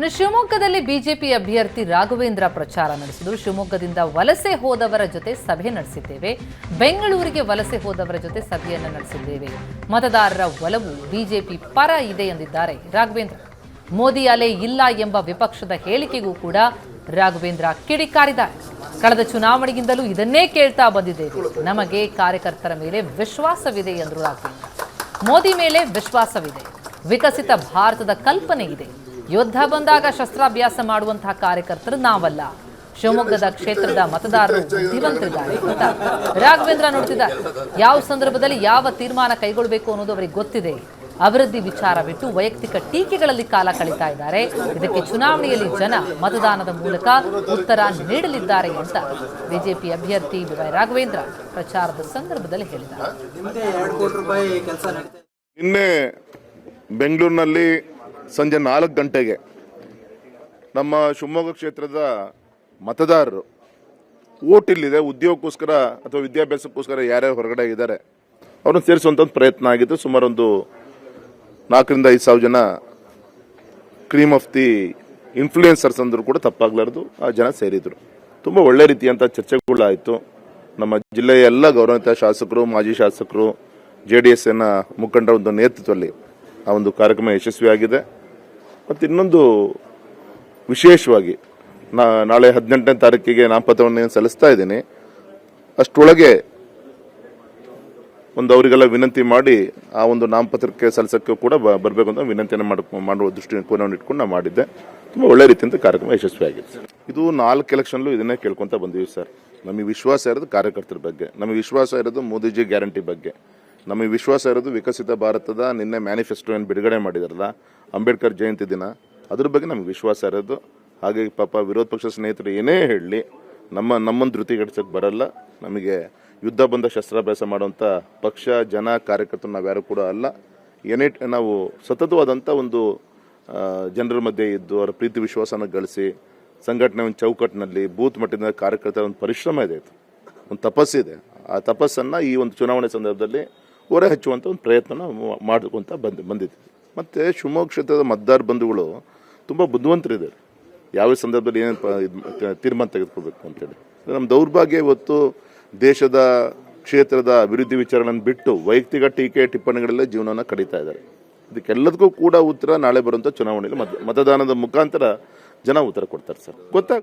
ಇನ್ನು ಶಿವಮೊಗ್ಗದಲ್ಲಿ ಬಿಜೆಪಿ ಅಭ್ಯರ್ಥಿ ರಾಘವೇಂದ್ರ ಪ್ರಚಾರ ನಡೆಸಿದರು. ಶಿವಮೊಗ್ಗದಿಂದ ವಲಸೆ ಹೋದವರ ಜೊತೆ ಸಭೆ ನಡೆಸಿದ್ದೇವೆ. ಬೆಂಗಳೂರಿಗೆ ವಲಸೆ ಹೋದವರ ಜೊತೆ ಸಭೆಯನ್ನು ನಡೆಸಿದ್ದೇವೆ. ಮತದಾರರ ಒಲವು ಬಿಜೆಪಿ ಪರ ಇದೆ ಎಂದಿದ್ದಾರೆ ರಾಘವೇಂದ್ರ. ಮೋದಿ ಅಲೆ ಇಲ್ಲ ಎಂಬ ವಿಪಕ್ಷದ ಹೇಳಿಕೆಗೂ ಕೂಡ ರಾಘವೇಂದ್ರ ಕಿಡಿಕಾರಿದ್ದಾರೆ. ಕಳೆದ ಚುನಾವಣೆಗಿಂತಲೂ ಇದನ್ನೇ ಕೇಳ್ತಾ ಬಂದಿದ್ದೇವೆ. ನಮಗೆ ಕಾರ್ಯಕರ್ತರ ಮೇಲೆ ವಿಶ್ವಾಸವಿದೆ ಎಂದರು ರಾಘವೇಂದ್ರ. ಮೋದಿ ಮೇಲೆ ವಿಶ್ವಾಸವಿದೆ. ವಿಕಸಿತ ಭಾರತದ ಕಲ್ಪನೆ ಇದೆ. ಯುದ್ಧ ಬಂದಾಗ ಶಸ್ತ್ರಾಭ್ಯಾಸ ಮಾಡುವಂತಹ ಕಾರ್ಯಕರ್ತರು ನಾವಲ್ಲ. ಶಿವಮೊಗ್ಗದ ಕ್ಷೇತ್ರದ ಮತದಾರರು ಬುದ್ಧಿವಂತರಿದ್ದಾರೆ ಅಂತ ರಾಘವೇಂದ್ರ ನೋಡ್ತಿದ್ದಾರೆ ಯಾವ ಸಂದರ್ಭದಲ್ಲಿ ಯಾವ ತೀರ್ಮಾನ ಕೈಗೊಳ್ಳಬೇಕು ಅನ್ನೋದು ಅವರಿಗೆ ಗೊತ್ತಿದೆ. ಅಭಿವೃದ್ಧಿ ವಿಚಾರ ಬಿಟ್ಟು ವೈಯಕ್ತಿಕ ಟೀಕೆಗಳಲ್ಲಿ ಕಾಲ ಕಳೀತಾ ಇದ್ದಾರೆ. ಇದಕ್ಕೆ ಚುನಾವಣೆಯಲ್ಲಿ ಜನ ಮತದಾನದ ಮೂಲಕ ಉತ್ತರ ನೀಡಲಿದ್ದಾರೆ ಅಂತ ಬಿಜೆಪಿ ಅಭ್ಯರ್ಥಿ ಬಿ ವೈ ರಾಘವೇಂದ್ರ ಪ್ರಚಾರದ ಸಂದರ್ಭದಲ್ಲಿ ಹೇಳಿದ್ದಾರೆ. ನಿನ್ನೆ ಬೆಂಗಳೂರಿನಲ್ಲಿ ಸಂಜೆ ನಾಲ್ಕು ಗಂಟೆಗೆ ನಮ್ಮ ಶಿವಮೊಗ್ಗ ಕ್ಷೇತ್ರದ ಮತದಾರರು ಓಟ್ ಇಲ್ಲಿದೆ, ಉದ್ಯೋಗಕ್ಕೋಸ್ಕರ ಅಥವಾ ವಿದ್ಯಾಭ್ಯಾಸಕ್ಕೋಸ್ಕರ ಯಾರ್ಯಾರು ಹೊರಗಡೆ ಇದ್ದಾರೆ, ಅವ್ರನ್ನ ಸೇರಿಸುವಂಥ ಒಂದು ಪ್ರಯತ್ನ ಆಗಿದ್ದು ಸುಮಾರು ಒಂದು ನಾಲ್ಕರಿಂದ ಐದು ಸಾವಿರ ಜನ ಕ್ರೀಮ್ ಆಫ್ ದಿ ಇನ್ಫ್ಲೂಯೆನ್ಸರ್ಸ್ ಅಂದರೂ ಕೂಡ ತಪ್ಪಾಗ್ಲಾರ್ದು, ಆ ಜನ ಸೇರಿದ್ರು. ತುಂಬ ಒಳ್ಳೆ ರೀತಿಯಂಥ ಚರ್ಚೆಗಳಾಯಿತು. ನಮ್ಮ ಜಿಲ್ಲೆಯ ಎಲ್ಲ ಗೌರವಿತ ಶಾಸಕರು, ಮಾಜಿ ಶಾಸಕರು ಜೆ ಡಿ ಎಸ್ನ ಮುಖಂಡರ ಒಂದು ನೇತೃತ್ವದಲ್ಲಿ ಆ ಒಂದು ಕಾರ್ಯಕ್ರಮ ಯಶಸ್ವಿಯಾಗಿದೆ. ಮತ್ತು ಇನ್ನೊಂದು ವಿಶೇಷವಾಗಿ, ನಾ ನಾಳೆ ಹದಿನೆಂಟನೇ ತಾರೀಕಿಗೆ ನಾಮಪತ್ರವನ್ನು ಸಲ್ಲಿಸ್ತಾ ಇದ್ದೀನಿ. ಅಷ್ಟರೊಳಗೆ ಒಂದು ಅವರಿಗೆಲ್ಲ ವಿನಂತಿ ಮಾಡಿ ಆ ಒಂದು ನಾಮಪತ್ರಕ್ಕೆ ಸಲ್ಲಿಸೋಕ್ಕೂ ಕೂಡ ಬರಬೇಕು ಅಂತ ವಿನಂತಿಯನ್ನು ಮಾಡ, ಮಾಡುವ ದೃಷ್ಟಿಕೋನವನ್ನು ಇಟ್ಕೊಂಡು ನಾವು ಮಾಡಿದ್ದೆ. ತುಂಬ ಒಳ್ಳೆ ರೀತಿಯಿಂದ ಕಾರ್ಯಕ್ರಮ ಯಶಸ್ವಿಯಾಗಿದೆ ಇದು ನಾಲ್ಕು ಎಲೆಕ್ಷನ್ಲು ಇದನ್ನೇ ಕೇಳ್ಕೊತಾ ಬಂದಿವಿ ಸರ್. ನಮಗೆ ವಿಶ್ವಾಸ ಇರೋದು ಕಾರ್ಯಕರ್ತರ ಬಗ್ಗೆ, ನಮಗೆ ವಿಶ್ವಾಸ ಇರೋದು ಮೋದಿಜಿ ಗ್ಯಾರಂಟಿ ಬಗ್ಗೆ. ನಮಗೆ ವಿಶ್ವಾಸ ಇರೋದು ವಿಕಸಿತ ಭಾರತದ ನಿನ್ನೆ ಮ್ಯಾನಿಫೆಸ್ಟೋ ಏನು ಬಿಡುಗಡೆ ಮಾಡಿದಾರಲ್ಲ, ಅಂಬೇಡ್ಕರ್ ಜಯಂತಿ ದಿನ. ಅದ್ರ ಬಗ್ಗೆ ನಮಗೆ ವಿಶ್ವಾಸ ಇರೋದು. ಹಾಗೆ ಪಾಪ ವಿರೋಧ ಪಕ್ಷ ಸ್ನೇಹಿತರು ಏನೇ ಹೇಳಲಿ ನಮ್ಮ, ನಮ್ಮನ್ನು ಧೃತಿಗಡಿಸೋಕೆ ಬರಲ್ಲ. ನಮಗೆ ಯುದ್ಧ ಬಂದ ಶಸ್ತ್ರಾಭ್ಯಾಸ ಮಾಡುವಂಥ ಪಕ್ಷ, ಜನ, ಕಾರ್ಯಕರ್ತರು ನಾವ್ಯಾರು ಕೂಡ ಅಲ್ಲ. ಏನೇ ನಾವು ಸತತವಾದಂಥ ಒಂದು ಜನರ ಮಧ್ಯೆ ಇದ್ದು ಅವರ ಪ್ರೀತಿ ವಿಶ್ವಾಸನ ಗಳಿಸಿ, ಸಂಘಟನೆ ಒಂದು ಚೌಕಟ್ಟಿನಲ್ಲಿ ಬೂತ್ ಮಟ್ಟದ ಕಾರ್ಯಕರ್ತರ ಒಂದು ಪರಿಶ್ರಮ ಇದು. ಒಂದು ತಪಸ್ಸಿದೆ. ಆ ತಪಸ್ಸನ್ನು ಈ ಒಂದು ಚುನಾವಣೆ ಸಂದರ್ಭದಲ್ಲಿ ಹೊರ ಹಚ್ಚುವಂಥ ಒಂದು ಪ್ರಯತ್ನ ಮಾಡ್ಕೊಂತ ಬಂದು ಬಂದಿದ್ದೀವಿ ಮತ್ತು ಶಿವಮೊಗ್ಗ ಕ್ಷೇತ್ರದ ಮತದಾರ ಬಂಧುಗಳು ತುಂಬ ಬುದ್ಧಿವಂತರಿದ್ದಾರೆ. ಯಾವ ಸಂದರ್ಭದಲ್ಲಿ ಏನೇನು ತೀರ್ಮಾನ ತೆಗೆದುಕೊಳ್ಬೇಕು ಅಂತೇಳಿ ನಮ್ಮ ದೌರ್ಭಾಗ್ಯ ಇವತ್ತು ದೇಶದ ಕ್ಷೇತ್ರದ ಅಭಿವೃದ್ಧಿ ವಿಚಾರಗಳನ್ನು ಬಿಟ್ಟು ವೈಯಕ್ತಿಕ ಟೀಕೆ ಟಿಪ್ಪಣಿಗಳಲ್ಲೇ ಜೀವನವನ್ನು ಕಡಿತಾ ಇದ್ದಾರೆ. ಇದಕ್ಕೆಲ್ಲದಕ್ಕೂ ಕೂಡ ಉತ್ತರ ನಾಳೆ ಬರುವಂಥ ಚುನಾವಣೆಯಲ್ಲಿ ಮತ ಮತದಾನದ ಮುಖಾಂತರ ಜನ ಉತ್ತರ ಕೊಡ್ತಾರೆ ಸರ್. ಗೊತ್ತಾಗ